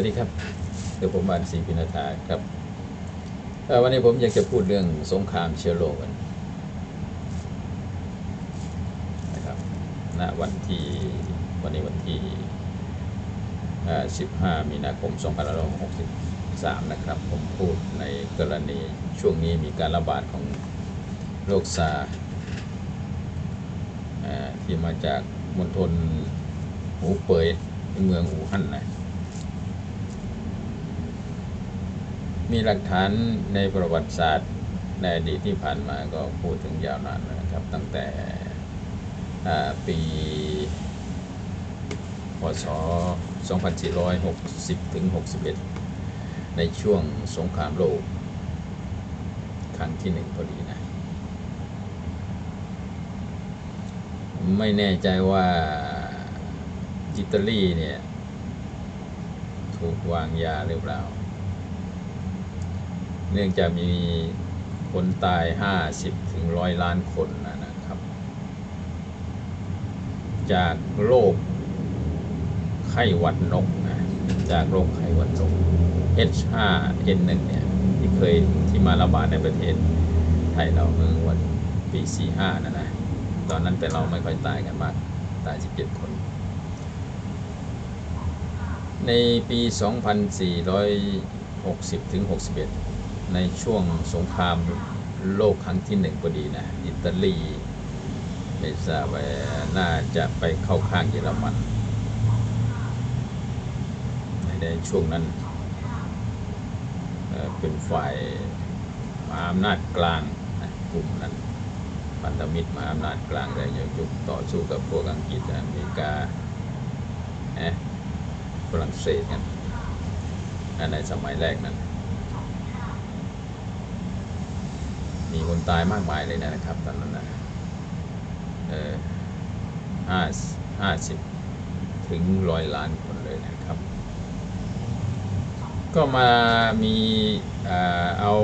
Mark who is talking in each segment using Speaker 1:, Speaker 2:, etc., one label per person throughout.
Speaker 1: วัสดีครับเดี๋ยวผมอานศรีพินาทาครับวันนี้ผมอยากจะพูดเรื่องสงครามเชื้อโรคกันนะครับณวันที่วันนี้วันที่ 15 มีนาคม 2563 นะครับ ผมพูดในกรณีช่วงนี้มีการระบาดของโรคซาร์ที่มาจากมณฑลหูเป่ยในเมืองอู่ฮั่นนะ มีหลักฐานในประวัติศาสตร์ในอดีตที่ผ่านมาก็พูดถึงยาวนานนะครับ ตั้งแต่ปีพศ 2460 ถึง 61 ในช่วงสงครามโลก ครั้งที่หนึ่งพอดีนะ ไม่แน่ใจว่าอิตาลีเนี่ย ถูกวางยาหรือเปล่า เนื่องจากมีคนตาย 50 ถึงร้อยล้านคนนะนะครับ จากโรคไข้หวัดนกนะ จากโรคไข้หวัดนก H5N1 เนี่ย ที่เคยที่มาระบาดในประเทศไทยเราเมื่อวันปี 45 นะนะ ตอนนั้นแต่เราไม่ค่อยตายกันมาก ตาย 17 คน ในปี 2460 ถึง 61 ในช่วงสงครามโลกครั้งที่หนึ่งพอดีนะ อิตาลีไม่ทราบว่าน่าจะไปเข้าข้างเยอรมันในช่วงนั้นเเป็นฝ่ายมหาอำนาจกลางนะกลุ่มนั้นพันธมิตรมหาอำนาจกลางได้ยุคต่อสู้กับพวกอังกฤษอเมริกาเนะฝรั่งเศสกันในสมัยแรกนั้น มีคนตายมากมายเลยนะครับตอนนั้นนะเออห้าห้าสิบถึงร้อยล้านคนเลยนะครับ ก็มามีเอา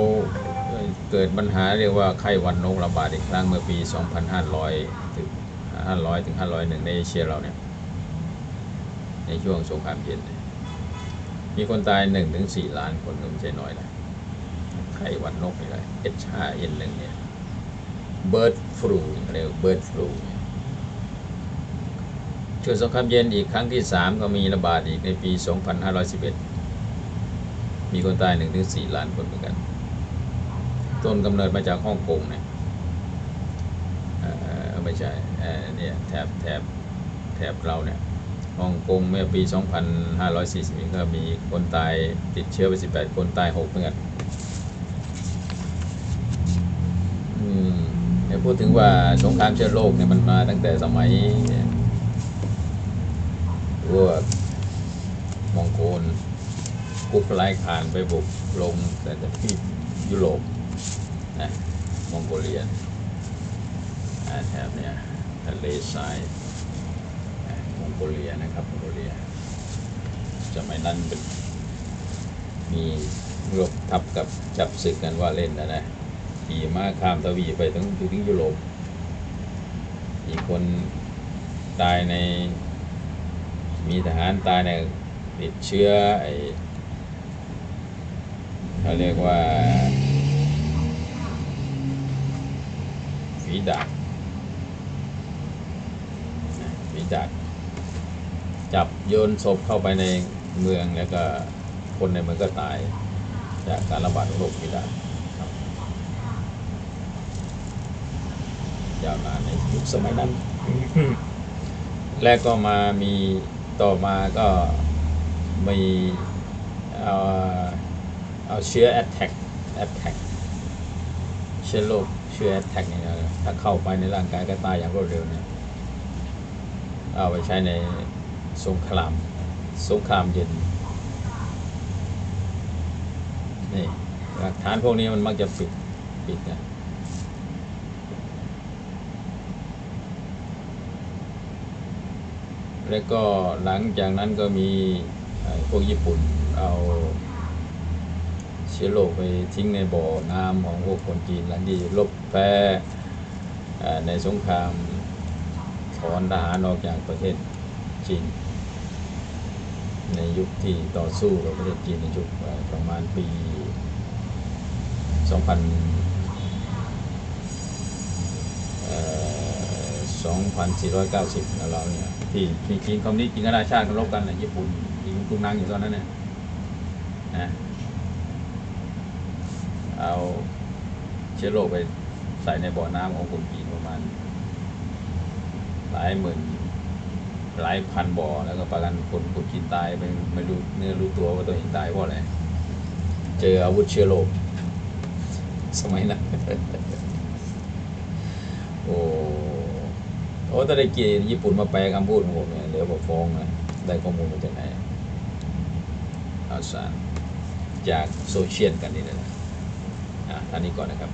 Speaker 1: เกิดปัญหาเรียกว่าไข้หวัดนกระบาดอีกครั้งเมื่อปี 2500 ถึง 500 ถึง 501 ในเอเชียเราเนี่ย ในช่วงสงครามเย็น มีคนตาย1ถึง4ล้านคนก็ไม่ใช่น้อยนะ ไข้หวัดนกนี่แหละ H5N1 เนี่ย bird flu เรียก bird flu ช่วงสงครามเย็นอีกครั้งที่ 3 ก็มีระบาดอีกในปี 2511 มีคนตาย 1-4 ล้านคนเหมือนกัน ต้นกำเนิดมาจากฮ่องกงเนี่ยไม่ใช่เอ่อเนี่ยแถบแถบแถบเราเนี่ยฮ่องกงเมื่อปี 2540ก็มีคนตายติดเชื้อไป 18 คนตาย 6 เหมือนกัน อืมเดี๋ยวพูดถึงว่าสงครามเชื้อโรคเนี่ยมันมาตั้งแต่สมัยพวกมองโกลกุ๊กไลคานไปบุกลงแต่ที่ยุโรปนะมองโกเลียอ่าแถบเนี่ยทะเลทรายมองโกเลียนะครับมองโกเลียสมัยนั้นเป็นมีรบทับกับจับศึกกันว่าเล่นนะนะ ขี่ม้าข้ามทวีไปถึงถึงยุโรปมีคนตายใน มีทหารตายในติดเชื้อไอเขาเรียกว่าฝีดาดฝีดาดจับโยนศพเข้าไปในเมืองแล้วก็คนในเมืองก็ตาย จากการระบาดของโรคฝีดาด ยาวนานในยุคสมัยนั้น และก็มามีต่อมาก็มีเอาเอาเชื้อ attack attack เชื้อโรคเชื้อ attack เนี่ยนะถ้าเข้าไปในร่างกายก็ตายอย่างรวดเร็วเนี่ยเอาไปใช้ในสงครามสงครามเย็นนี่หลักฐานพวกนี้มันมักจะปิดปิดนะ แล้วก็หลังจากนั้นก็มีพวกญี่ปุ่นเอาเชื้อโรคไปทิ้งในบ่อน้ำของพวกคนจีนหลังที่ลบแพ้ในสงครามถอนทหารออกจากประเทศจีน ในยุคที่ต่อสู้กับประเทศจีนในยุคประมาณปี 2000 2490แล้วเราเนี่ยที่จริงคำนี้จริงก็ราชชาติกันลบกันแหละญี่ปุ่นยิงตุ้งนังอยู่ตอนนั้นเนี่ยนะเอาเชื้อโรคไปใส่ในบ่อน้ำของคนจีนประมาณหลายหมื่นหลายพันบ่อแล้วก็ประกันคนคนจีนตายไม่ไม่รู้เนื้อรู้ตัวว่าตัวเองตายเพราะอะไรเจออาวุธเชื้อโรคสมัยนั้นโอ้ โอ้ถ้าได้กีญี่ปุ่นมาแปลคำพูดของผมเนี่ยเดี๋ยวผมฟ้องเลยได้ข้อมูลมาจากไหนข่าวสารจากโซเชียลกันนี่นะอะท่านนี้ก่อนนะครับ